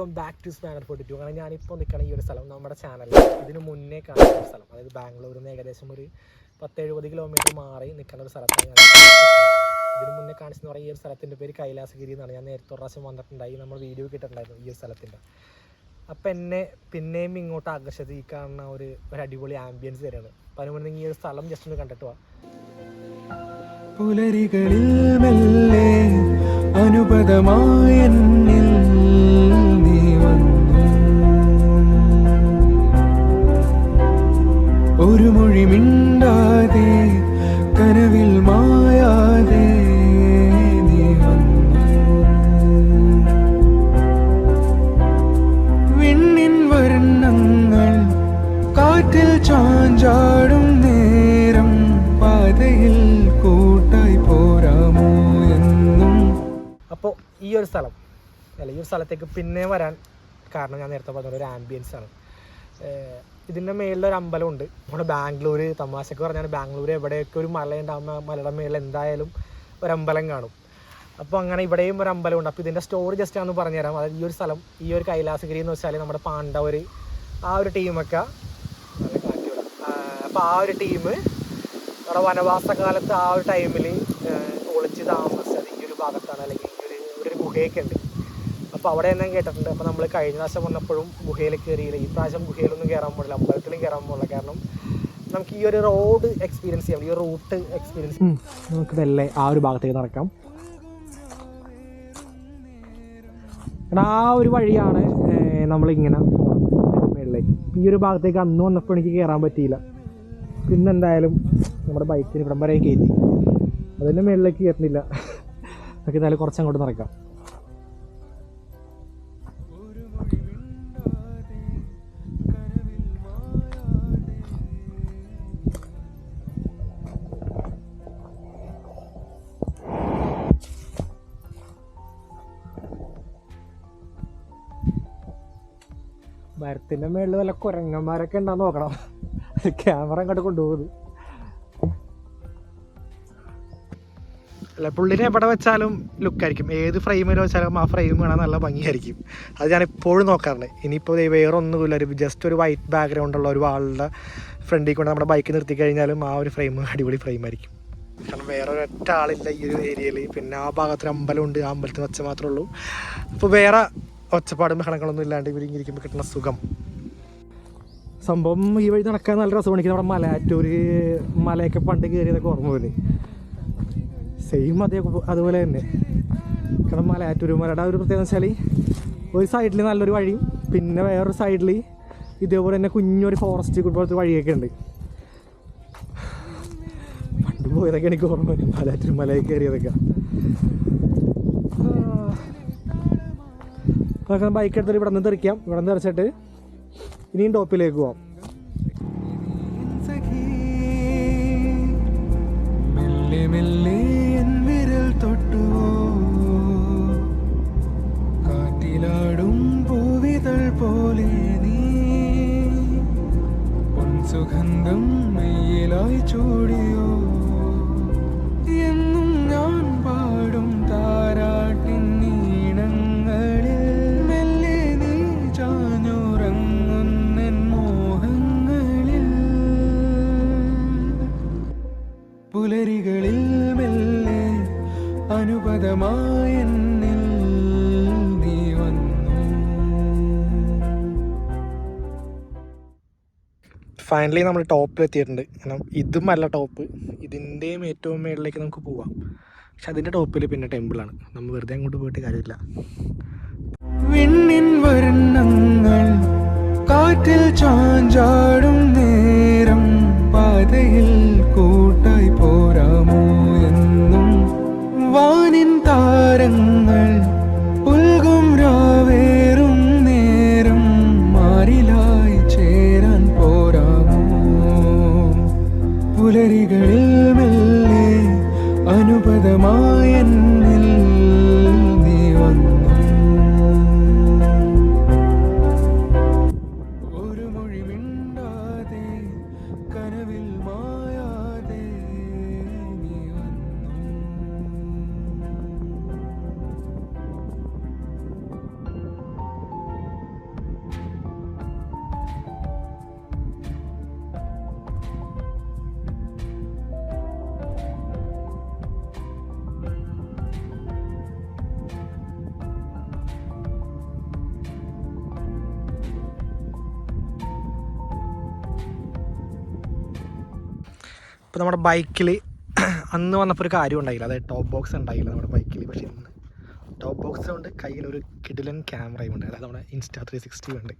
Welcome back to spanner forty two കാരണം ഞാനിപ്പോൾ നിൽക്കണ ഈ ഒരു സ്ഥലം നമ്മുടെ ചാനലിൽ ഇതിന് മുന്നേ കാണുന്ന ഒരു സ്ഥലം. അതായത് ബാംഗ്ലൂരിൽ നിന്ന് ഏകദേശം ഒരു പത്തെഴുപത് കിലോമീറ്റർ മാറി നിൽക്കുന്ന ഒരു സ്ഥലത്താണ് ഞാൻ ഇതിന് മുന്നേ കാണിച്ചെന്ന് പറയുന്ന ഈ ഒരു സ്ഥലത്തിന്റെ പേര് കൈലാസഗിരി എന്നാണ്. ഞാൻ നേരത്തെ പ്രാവശ്യം വന്നിട്ടുണ്ടായി. നമ്മൾ വീഡിയോ കിട്ടിയിട്ടുണ്ടായിരുന്നു ഈ ഒരു സ്ഥലത്തിന്റെ അപ്പം എന്നെ പിന്നെയും ഇങ്ങോട്ട് ആകർഷിച്ചത് ഈ കാണുന്ന ഒരു ഒരു അടിപൊളി ആംബിയൻസ് തരാണ്. അപ്പം അതിന് മുന്നേ ഈ ഒരു സ്ഥലം ജസ്റ്റ് ഒന്ന് കണ്ടിട്ട് പോവാം പുലരികളിൽ മെല്ലെ അനുപദമായ മൊഴി മിണ്ടാതെ കനവിൽ മായാതെ നീ വന്നു. വിണ്ണിൻ വർണങ്ങൾ കാറ്റിൽ ചാഞ്ചാടും നേരം പാതയിൽ കൂട്ടായി പോരാമോ എന്നും. അപ്പോൾ ഈ ഒരു സ്ഥലം അല്ല ഈ ഒരു സ്ഥലത്തേക്ക് പിന്നെ വരാൻ കാരണം ഞാൻ നേരത്തെ പറഞ്ഞ ഒരു ആംബിയൻസ് ആണ്. ഇതിന്റെ മേളിൽ ഒരു അമ്പലമുണ്ട്. നമ്മുടെ ബാംഗ്ലൂർ തമാശക്ക് പറഞ്ഞാൽ ബാംഗ്ലൂർ എവിടെയൊക്കെ ഒരു മലയുണ്ടാകുമ്പോൾ മലയുടെ മേളിൽ എന്തായാലും ഒരു അമ്പലം കാണും. അപ്പോൾ അങ്ങനെ ഇവിടെയും ഒരു അമ്പലമുണ്ട്. അപ്പോൾ ഇതിന്റെ സ്റ്റോറി ജസ്റ്റ് ആണെന്ന് പറഞ്ഞുതരാം. അതായത് ഈ ഒരു സ്ഥലം ഈ ഒരു കൈലാസഗിരി എന്ന് വെച്ചാൽ നമ്മുടെ പാണ്ഡവർ ആ ഒരു ടീമൊക്കെ അപ്പോൾ ആ ഒരു ടീം നമ്മുടെ വനവാസ കാലത്ത് ആ ഒരു ടൈമിൽ ഒളിച്ച് താമസിച്ചത് ഈ ഒരു ഭാഗത്താണ്. അല്ലെങ്കിൽ ഈ ഒരു ഒരു ഗുഹയൊക്കെ ഉണ്ട്. അപ്പോൾ അവിടെ എന്നാൽ കേട്ടിട്ടുണ്ട്. അപ്പോൾ നമ്മൾ കഴിഞ്ഞ പ്രാവശ്യം വന്നപ്പോഴും ഗുഹയിൽ കയറിയില്ല ഈ പ്രാവശ്യം ഗുഹയിലൊന്നും കയറാൻ പാടില്ല അമ്പലത്തിലും കയറാൻ പാടില്ല കാരണം നമുക്ക് ഈ ഒരു റോഡ് എക്സ്പീരിയൻസ് ചെയ്യാം. ഈ റൂട്ട് എക്സ്പീരിയൻസ് നമുക്ക് വെല്ലെ ആ ഒരു ഭാഗത്തേക്ക് നടക്കാം. ആ ഒരു വഴിയാണ് നമ്മളിങ്ങനെ മേളിലേക്ക് ഈ ഒരു ഭാഗത്തേക്ക് അന്ന് വന്നപ്പോൾ എനിക്ക് കയറാൻ പറ്റിയില്ല. പിന്നെ എന്തായാലും നമ്മുടെ ബൈക്കിന് ഇവിടം വരെ കയറ്റി. അതിന്റെ മേളിലേക്ക് കയറുന്നില്ല. നമുക്ക് എന്തായാലും കുറച്ച് അങ്ങോട്ട് നടക്കാം. മരത്തിന്റെ മേളിൽ വല്ല കുരങ്ങന്മാരൊക്കെ ഉണ്ടാന്ന് നോക്കണം. ക്യാമറ അങ്ങോട്ട് കൊണ്ടുപോകുന്നത്. അല്ല പുള്ളിനെ എവിടെ വെച്ചാലും ലുക്കായിരിക്കും ഏത് ഫ്രെയിമിൽ വെച്ചാലും ആ ഫ്രെയിം കാണാൻ നല്ല ഭംഗിയായിരിക്കും. അത് ഞാൻ എപ്പോഴും നോക്കാറുണ്ട് ഇനിയിപ്പോൾ വേറെ ഒന്നുമില്ല. ഒരു ജസ്റ്റ് ഒരു വൈറ്റ് ബാക്ക്ഗ്രൗണ്ട് ഉള്ള ഒരു ആളുടെ ഫ്രണ്ടിൽ കൊണ്ട് നമ്മുടെ ബൈക്ക് നിർത്തി കഴിഞ്ഞാലും ആ ഒരു ഫ്രെയിം അടിപൊളി ഫ്രെയിം ആയിരിക്കും. കാരണം വേറെ ഒരൊറ്റ ആളില്ല ഈ ഒരു ഏരിയയിൽ പിന്നെ ആ ഭാഗത്തൊരു അമ്പലമുണ്ട് ആ അമ്പലത്തിന് വെച്ച മാത്രമേ ഉള്ളൂ. അപ്പോൾ വേറെ ഒച്ചപ്പാടും ബഹളങ്ങളൊന്നും ഇല്ലാണ്ട് ഇരിക്കുമ്പോൾ കിട്ടുന്ന സുഖം. സംഭവം ഈ വഴി നടക്കാൻ നല്ല രസമാണ്. നമ്മുടെ മലയാറ്റൂര് മലയൊക്കെ പണ്ട് കയറിയതൊക്കെ ഓർമ്മ പോലെ സെയിം അതേ അതുപോലെ തന്നെ. കാരണം മലയാറ്റൂര് മലയുടെ ഒരു പ്രത്യേകത വെച്ചാൽ ഒരു സൈഡിൽ നല്ലൊരു വഴിയും പിന്നെ വേറൊരു സൈഡിൽ ഇതേപോലെ തന്നെ കുഞ്ഞൊരു ഫോറസ്റ്റ് പോലത്തെ വഴിയൊക്കെ ഉണ്ട്. പണ്ട് പോയതൊക്കെ എനിക്ക് ഓർമ്മ വരും. മലയാറ്റൂർ മലയിൽ കയറിയതൊക്കെ ബൈക്ക് എടുത്തിട്ട് ഇവിടെ നിന്ന് തെറിക്കാം. ഇവിടെ നിന്ന് തെറിച്ചിട്ട് ഇനിയും ടോപ്പിലേക്ക് പോവാം. അനുപദമായ എന്നിൽ നീ വന്നു. ഫൈനലി നമ്മൾ ടോപ്പിൽ എത്തിയിട്ടുണ്ട്. കാരണം ഇതും അല്ല ടോപ്പ് ഇതിന്റെയും ഏറ്റവും മേളിലേക്ക് നമുക്ക് പോവാം. പക്ഷെ അതിന്റെ ടോപ്പിൽ പിന്നെ ടെമ്പിളാണ് നമ്മൾ വെറുതെ അങ്ങോട്ട് പോയിട്ട് കാര്യമില്ല. വിണ്ണിൻ വർണങ്ങൾ കാറ്റിൽ ചാഞ്ചാടും നേരം. പാതയിൽ എന്നും വാനിൻ താരങ്ങൾ പുൽകും രാവേറും നേരം മാറിലായി ചേരാൻ പോരാമോ? പുലരികളിൽ ഇപ്പോൾ നമ്മുടെ ബൈക്കിൽ അന്ന് വന്നപ്പോൾ ഒരു കാര്യം ഉണ്ടായില്ല. അതായത് ടോപ്പ് ബോക്സ് ഉണ്ടായില്ല നമ്മുടെ ബൈക്കിൽ പക്ഷേ ഇന്ന് ടോപ്പ് ബോക്സ് കൊണ്ട് കയ്യിൽ ഒരു കിഡിലൻ ക്യാമറയും ഉണ്ട്. അതായത് നമ്മുടെ ഇൻസ്റ്റാ ത്രീ സിക്സ്റ്റി ഉണ്ട്.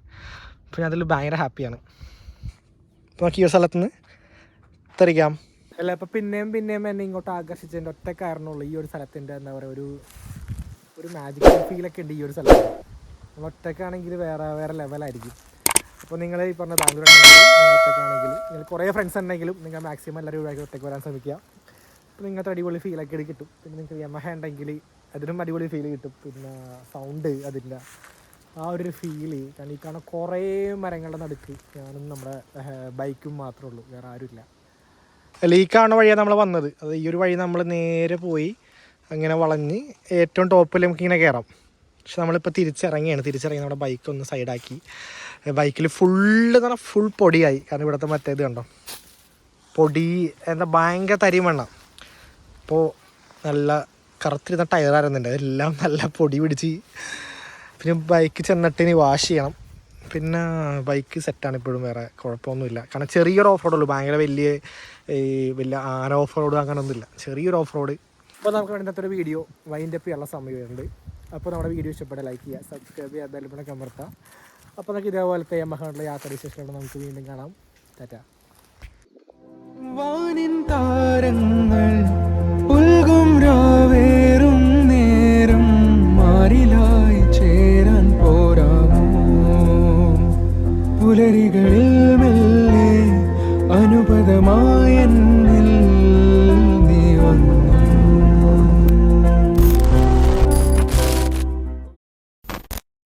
അപ്പോൾ ഞാൻ അതിൽ ഭയങ്കര ഹാപ്പിയാണ് അപ്പോൾ നമുക്ക് ഈ ഒരു സ്ഥലത്ത് നിന്ന് തെറിക്കാം അല്ല അപ്പോൾ പിന്നെയും പിന്നെയും എന്നെ ഇങ്ങോട്ട് ആകർഷിച്ചതിന്റെ ഒറ്റ കാരണമുള്ളൂ ഈ ഒരു സ്ഥലത്തിന്റെ എന്താ പറയുക ഒരു ഒരു മാജിക്കൽ ഫീലൊക്കെ ഉണ്ട് ഈ ഒരു സ്ഥലത്ത്. ഒറ്റക്കാണെങ്കിൽ വേറെ വേറെ ലെവലായിരിക്കും അപ്പോൾ നിങ്ങൾ ഈ പറഞ്ഞ ബാംഗ്ലൂർ ഒറ്റക്കാണെങ്കിൽ നിങ്ങൾ കുറേ ഫ്രണ്ട്സ് ഉണ്ടെങ്കിലും നിങ്ങൾ മാക്സിമം എല്ലാവരും ഒഴിവാക്കി ഒറ്റയ്ക്ക് വരാൻ ശ്രമിക്കുക. അപ്പോൾ നിങ്ങൾക്ക് അടിപൊളി ഫീലൊക്കെ കിട്ടും. പിന്നെ നിങ്ങൾക്ക് യമഹ ഉണ്ടെങ്കിൽ അതിനും അടിപൊളി ഫീൽ കിട്ടും. പിന്നെ സൗണ്ട് അതിന്റെ ആ ഒരു ഫീൽ കാരണം ഈ കാണാൻ കുറേ മരങ്ങളുടെ നടുക്ക് ഞാനും നമ്മുടെ ബൈക്കും മാത്രമേ ഉള്ളൂ. വേറെ ആരുമില്ല. അല്ല ഈ കാണുന്ന വഴിയാണ് നമ്മൾ വന്നത്. അത് ഈ ഒരു വഴി നമ്മൾ നേരെ പോയി അങ്ങനെ വളഞ്ഞ് ഏറ്റവും ടോപ്പിൽ നമുക്കിങ്ങനെ കയറാം പക്ഷെ നമ്മളിപ്പോൾ തിരിച്ചിറങ്ങിയാണ്. തിരിച്ചിറങ്ങി നമ്മുടെ ബൈക്ക് ഒന്ന് സൈഡാക്കി ബൈക്കിൽ ഫുള്ള് എന്ന് പറഞ്ഞാൽ ഫുൾ പൊടിയായി. കാരണം ഇവിടുത്തെ മറ്റേത് കണ്ടോ? പൊടി എന്താ ഭയങ്കര തരിമണ്ണ അപ്പോൾ നല്ല കറുത്തിരുന്ന ടയറായിരുന്നുണ്ട് അതെല്ലാം നല്ല പൊടി പിടിച്ച് പിന്നെ ബൈക്ക് ചെന്നിട്ട് ഇനി വാഷ് ചെയ്യണം. പിന്നെ ബൈക്ക് സെറ്റാണ് ഇപ്പോഴും വേറെ കുഴപ്പമൊന്നുമില്ല. കാരണം ചെറിയൊരു ഓഫ് റോഡുള്ളൂ ഭയങ്കര വലിയ ഈ വലിയ ആന ഓഫ് റോഡ് അങ്ങനെയൊന്നുമില്ല ചെറിയൊരു ഓഫ് റോഡ് അപ്പോൾ നമുക്ക് വേണ്ടത്തൊരു വീഡിയോ വൈൻഡപ്പ് ചെയ്യാനുള്ള സമയമുണ്ട്. അപ്പോൾ നമ്മുടെ വീഡിയോ ഇഷ്ടപ്പെട്ട ലൈക്ക് ചെയ്യുക സബ്സ്ക്രൈബ് ചെയ്യുക ബെൽബണൊക്കെ അമർത്താം അപ്പോൾ നമുക്ക് ഇതേപോലത്തെ യമഹയുള്ള യാത്ര വിശേഷങ്ങൾ നമുക്ക് വീണ്ടും കാണാം. ടാറ്റ. വാനിൻ താരങ്ങൾ